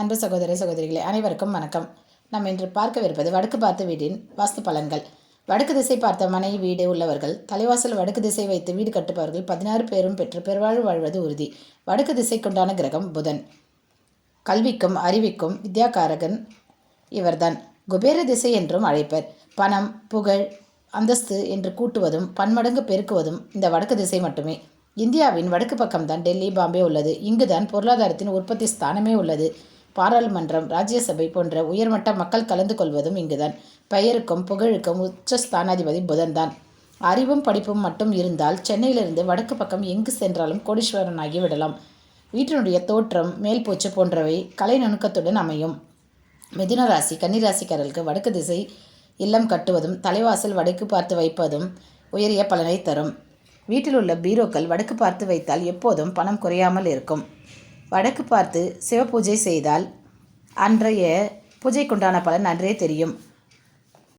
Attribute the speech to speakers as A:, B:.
A: அன்பு சகோதர சகோதரிகளே அனைவருக்கும் வணக்கம். நாம் இன்று பார்க்கவிருப்பது வடக்கு பார்த்த வீட்டின் வாஸ்து பலன்கள். வடக்கு திசை பார்த்த மனை வீடு உள்ளவர்கள் தலைவாசல் வடக்கு திசை வைத்து வீடு கட்டுபவர்கள் பதினாறு பேரும் பெற்று பெருவாழ்வு வாழ்வது உறுதி. வடக்கு திசைக்குண்டான கிரகம் புதன். கல்விக்கும் அறிவிக்கும் வித்யாகாரகன் இவர்தான். குபேர திசை என்றும் அழைப்பர். பணம் புகழ் அந்தஸ்து என்று கூட்டுவதும் பன்மடங்கு பெருக்குவதும் இந்த வடக்கு திசை மட்டுமே. இந்தியாவின் வடக்கு பக்கம்தான் டெல்லி பாம்பே உள்ளது. இங்குதான் பொருளாதாரத்தின் உற்பத்தி ஸ்தானமே உள்ளது. பாராளுமன்றம் ராஜ்யசபை போன்ற உயர்மட்ட மக்கள் கலந்து கொள்வதும் இங்குதான். பெயருக்கும் புகழுக்கும் உச்ச ஸ்தானாதிபதி புதன்தான். அறிவும் படிப்பும் மட்டும் இருந்தால் சென்னையிலிருந்து வடக்கு பக்கம் எங்கு சென்றாலும் கோடீஸ்வரனாகி விடலாம். வீட்டினுடைய தோற்றம் மேல்பூச்சு போன்றவை கலை நுணுக்கத்துடன் அமையும். மிதுன ராசி கன்னிராசிக்காரர்களுக்கு வடக்கு திசை இல்லம் கட்டுவதும் தலைவாசல் வடக்கு பார்த்து வைப்பதும் உயரிய பலனை தரும். வீட்டில் உள்ள பீரோக்கள் வடக்கு பார்த்து வைத்தால் எப்போதும் பணம் குறையாமல் இருக்கும். வடக்கு பார்த்து சிவபூஜை செய்தால் அன்றைய பூஜைக்குண்டான பலன் அன்றே தெரியும்.